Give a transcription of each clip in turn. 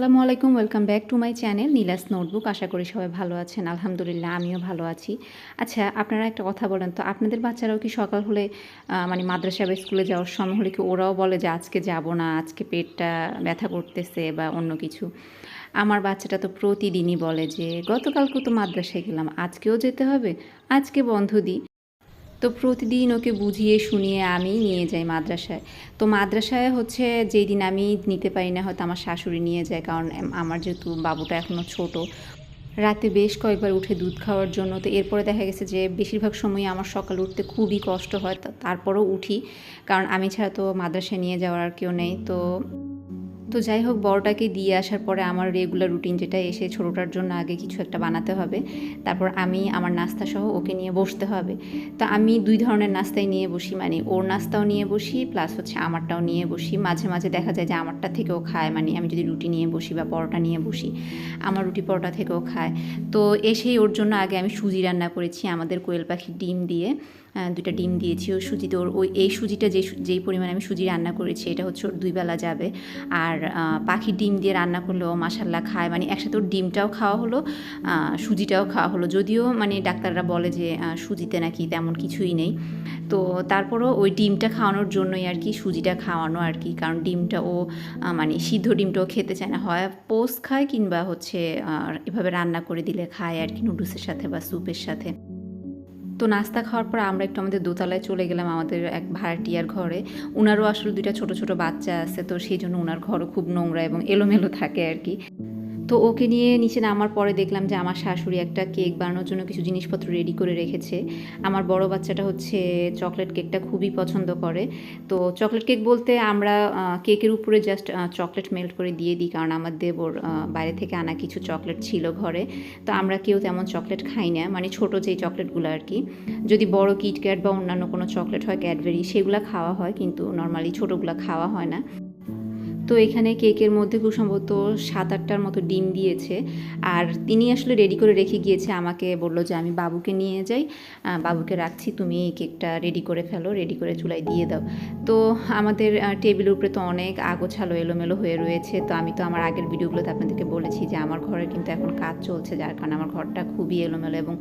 আসসালামু আলাইকুম, welcome back to my channel Nila's notebook. আশা করি সবাই ভালো আছেন। আলহামদুলিল্লাহ, আমিও ভালো আছি। আচ্ছা আপনারা একটা কথা বলেন তো, আপনাদের বাচ্চারাও কি সকাল হলে মানে মাদ্রাসা বা স্কুলে যাওয়ার সময় হলে কি ওরাও বলে যে, আজকে যাব না, আজকে পেটটা ব্যথা করতেছে বা অন্য কিছু? আমার বাচ্চাটা তো প্রতিদিনই বলে যে, গতকালকে তো মাদ্রাসায় গেলাম, আজকেও যেতে হবে, আজকে বন্ধ দিই তো প্রতিদিন ওকে বুঝিয়ে, শুনিয়ে আমি নিয়ে যাই মাদ্রাসায়। তো মাদ্রাসায় হচ্ছে যেই দিন আমি নিতে পারি না হয়তো আমার শাশুড়ি নিয়ে যায়, কারণ আমার যেহেতু বাবুটা এখনও ছোট। রাতে বেশ কয়েকবার উঠে দুধ খাওয়ার জন্য, তো এরপরে দেখা গেছে যে বেশিরভাগ সময় আমার সকালে উঠতে খুবই কষ্ট হয় তারপরেও উঠি। কারণ আমি ছাড়া তো মাদ্রাসায় নিয়ে যাওয়ার আর কেউ নেই, তো তো যাই হোক, বড়টাকে দিয়ে আসার পরে আমার রেগুলার রুটিন যেটা, এসে ছোটোটার জন্য আগে কিছু একটা বানাতে হবে। তারপর আমি, আমার নাস্তা সহ ওকে নিয়ে বসতে হবে। তো আমি দুই ধরনের নাস্তাই নিয়ে বসি মানে ওর নাস্তাও নিয়ে বসি প্লাস হচ্ছে আমারটাও নিয়ে বসি। মাঝে মাঝে দেখা যায় যে আমারটা থেকেও খায় মানে আমি যদি রুটি নিয়ে বসি বা পরোটা নিয়ে বসি, আমার রুটি পরোটা থেকেও খায়। তো এসেই ওর জন্য আগে আমি সুজি রান্না করেছি, আমাদের কোয়েল পাখির ডিম দিয়ে। দুইটা ডিম দিয়েছি ওই সুজিতে। ওর ওই, এই সুজিটা যে যেই পরিমাণে আমি সুজি রান্না করেছি, এটা হচ্ছে ওর দুই বেলা যাবে। আর পাখির ডিম দিয়ে রান্না করলেও মাসাল্লাহ খায়। মানে একসাথে ওর ডিমটাও খাওয়া হলো সুজিটাও খাওয়া হলো। যদিও মানে ডাক্তাররা বলে যে সুজিতে নাকি তেমন কিছুই নেই। তো তারপরও ওই ডিমটা খাওয়ানোর জন্যই আর কি সুজিটা খাওয়ানো আর কি। কারণ ডিমটা ও মানে সিদ্ধ ডিমটাও খেতে চায় না। হয় পোস্ট খায় কিংবা হচ্ছে এভাবে রান্না করে দিলে খায় আর কি, নুডলসের সাথে বা স্যুপের সাথে। তো নাস্তা খাওয়ার পর আমরা একটু আমাদের দোতলায় চলে গেলাম আমাদের এক ভাড়াটিয়ার ঘরে। ওনারও আসলে দুইটা ছোট ছোট বাচ্চা আছে, তো সেই জন্য ওনার ঘরও খুব নোংরা এবং এলোমেলো থাকে আর কি। তো ওকে নিয়ে নিচে নামার পরে দেখলাম যে আমার শাশুড়ি একটা কেক বানানোর জন্য কিছু জিনিসপত্র রেডি করে রেখেছে। আমার বড় বাচ্চাটা হচ্ছে চকলেট কেকটা খুবই পছন্দ করে। তো চকলেট কেক বলতে আমরা কেকের উপরে জাস্ট চকলেট মেল্ট করে দিয়ে দিই, কারণ আমার দেবর বাইরে থেকে আনা কিছু চকলেট ছিল ঘরে। তো আমরা কেউ তেমন চকলেট খাই না মানে ছোট যেই চকলেটগুলো আর কি। যদি বড় কিটক্যাট বা অন্যান্য কোনো চকলেট হয় ক্যাডবেরি সেগুলো খাওয়া হয়, কিন্তু নর্মালি ছোটোগুলো খাওয়া হয় না। তো এখানে কেকের মধ্যে খুব সম্ভবত সাত আটটার মতো ডিম দিয়েছে। আর তিনি আসলে রেডি করে রেখে গিয়েছে, আমাকে বলল যে আমি বাবুকে নিয়ে যাই। বাবুকে রাখছি, তুমি এই কেকটা রেডি করে ফেলো রেডি করে চুলায় দিয়ে দাও। তো আমাদের টেবিলের উপরে তো অনেক আগোছালো, এলোমেলো হয়ে রয়েছে। তো আমি তো আমার আগের ভিডিওগুলোতে আপনাদেরকে বলেছি যে আমার ঘরের কিন্তু এখন কাজ চলছে, যার কারণে আমার ঘরটা খুবই এলোমেলো এবং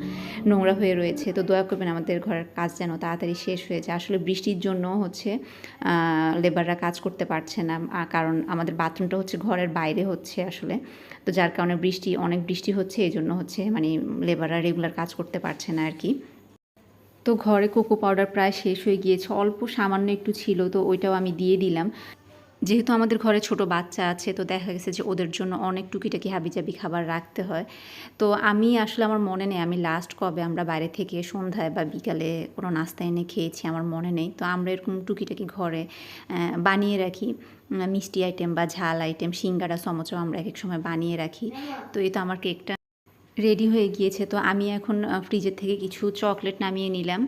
নোংরা হয়ে রয়েছে। তো দয়া করবেন, আমাদের ঘরের কাজ যেন তাড়াতাড়ি শেষ হয়েছে আসলে বৃষ্টির জন্য হচ্ছে লেবাররা কাজ করতে পারছে না কারণ আমাদের বাথরুমটা হচ্ছে ঘরের বাইরে হচ্ছে আসলে। তো যার কারণে বৃষ্টি, অনেক বৃষ্টি হচ্ছে, এই জন্য হচ্ছে মানে লেবাররা রেগুলার কাজ করতে পারছে না আর কি তো ঘরে কোকো পাউডার প্রায় শেষ হয়ে গিয়েছে, অল্প সামান্য একটু ছিল, তো ওইটাও আমি দিয়ে দিলাম। যেহেতু আমাদের ঘরে ছোট বাচ্চা আছে, তো দেখা গেছে যে ওদের জন্য অনেক টুকিটাকি হাবিজাবি খাবার রাখতে হয়। তো আমি আসলে আমার মনে নেই, আমি লাস্ট কবে আমরা বাইরে থেকে সন্ধ্যায় বা বিকালে কোনো নাস্তা এনে খেয়েছি, আমার মনে নেই। তো আমরা এরকম টুকিটাকি ঘরে বানিয়ে রাখি। মিষ্টি আইটেম বা ঝাল আইটেম সিঙ্গারা, সমোচাও আমরা এক এক সময় বানিয়ে রাখি। তো এই তো আমার কেকটা রেডি হয়ে গিয়েছে। তো আমি এখন ফ্রিজের থেকে কিছু চকলেট নামিয়ে নিলাম।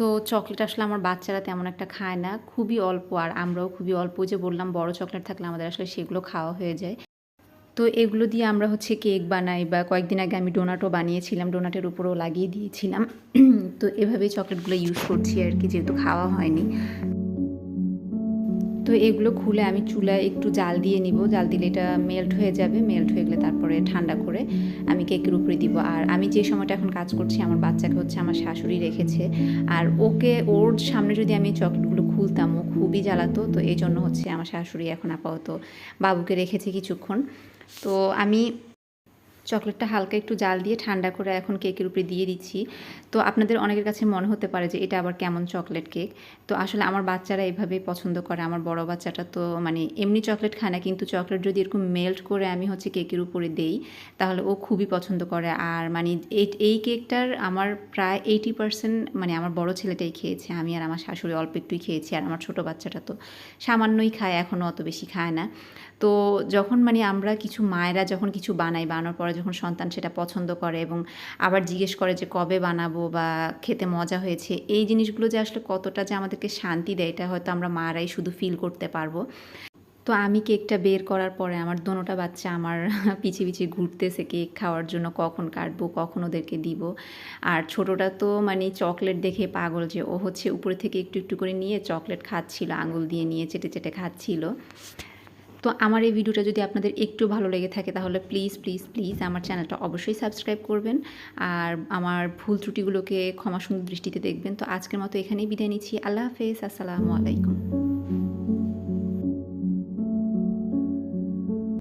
তো চকলেট আসলে আমার বাচ্চারা তেমন একটা খায় না। খুবই অল্প আর আমরাও খুবই অল্প। যে বললাম, বড় চকলেট থাকলে আমাদের আসলে সেগুলো খাওয়া হয়ে যায়। তো এগুলো দিয়ে আমরা হচ্ছে কেক বানাই বা কয়েকদিন আগে আমি ডোনাটও বানিয়েছিলাম, ডোনাটের উপরেও লাগিয়ে দিয়েছিলাম। তো এভাবেই চকলেটগুলো ইউজ করছি আর কি, যেহেতু খাওয়া হয়নি। তো এগুলো খুলে আমি চুলায় একটু জাল দিয়ে নিব। জাল দিলে এটা মেল্ট হয়ে যাবে। মেল্ট হয়ে গেলে তারপরে ঠান্ডা করে আমি কেকের উপরে দিব। আর আমি যে সময়টা এখন কাজ করছি, আমার বাচ্চাকে হচ্ছে আমার শাশুড়ি রেখেছে। আর ওকে, ওর সামনে যদি আমি চকলেটগুলো খুলতাম, ও খুবই জ্বালাতো। তো এই জন্য হচ্ছে আমার শাশুড়ি এখন আপাতত বাবুকে রেখেছে কিছুক্ষণ। তো আমি চকলেটটা হালকা একটু জাল দিয়ে ঠান্ডা করে এখন কেকের উপরে দিয়ে দিচ্ছি। তো আপনাদের অনেকের কাছে মনে হতে পারে যে এটা আবার কেমন চকলেট কেক? তো আসলে আমার বাচ্চারা এভাবেই পছন্দ করে, আমার বড় বাচ্চাটা তো মানে এমনি চকলেট খায় না, কিন্তু চকলেট যদি এরকম মেল্ট করে আমি হচ্ছে কেকের উপরে দেই, তাহলে ও খুবই পছন্দ করে। আর মানে এই কেকটার আমার প্রায় এইটি পার্সেন্ট মানে আমার বড় ছেলেটাই খেয়েছে, আমি আর আমার শাশুড়ি অল্প একটুই খেয়েছি, আর আমার ছোট বাচ্চাটা তো সামান্যই খায়, এখনও অত বেশি খায় না। তো যখন মানে আমরা কিছু মায়েরা যখন কিছু বানাই, বানানোর পরে যখন সন্তান সেটা পছন্দ করে এবং আবার জিজ্ঞেস করে যে কবে বানাবো বা খেতে মজা হয়েছে, এই জিনিসগুলো যে আসলে কতটা যে আমাদেরকে শান্তি দেয়, এটা হয়তো আমরা মারাই শুধু ফিল করতে পারব। তো আমি কেকটা বের করার পরে আমার দোনোটা বাচ্চা আমার পিছিয়ে পিছিয়ে ঘুরতেছে কেক খাওয়ার জন্য, কখন কাটবো, কখন ওদেরকে দিব। আর ছোটোটা তো মানে চকলেট দেখে পাগল যে ও হচ্ছে উপরে থেকে একটু একটু করে নিয়ে চকলেট খাচ্ছিল, আঙুল দিয়ে নিয়ে চেটে চেটে খাচ্ছিল। তো আমার এই ভিডিওটা যদি আপনাদের একটু ভালো লেগে থাকে তাহলে প্লিজ প্লিজ প্লিজ আমার চ্যানেলটা অবশ্যই সাবস্ক্রাইব করবেন। আর আমার ভুল ত্রুটিগুলোকে ক্ষমা সুন্দর দৃষ্টিতে দেখবেন। তো আজকের মতো এখানেই বিদায় নিচ্ছি। আল্লাহ হাফেজ। আসসালামু আলাইকুম।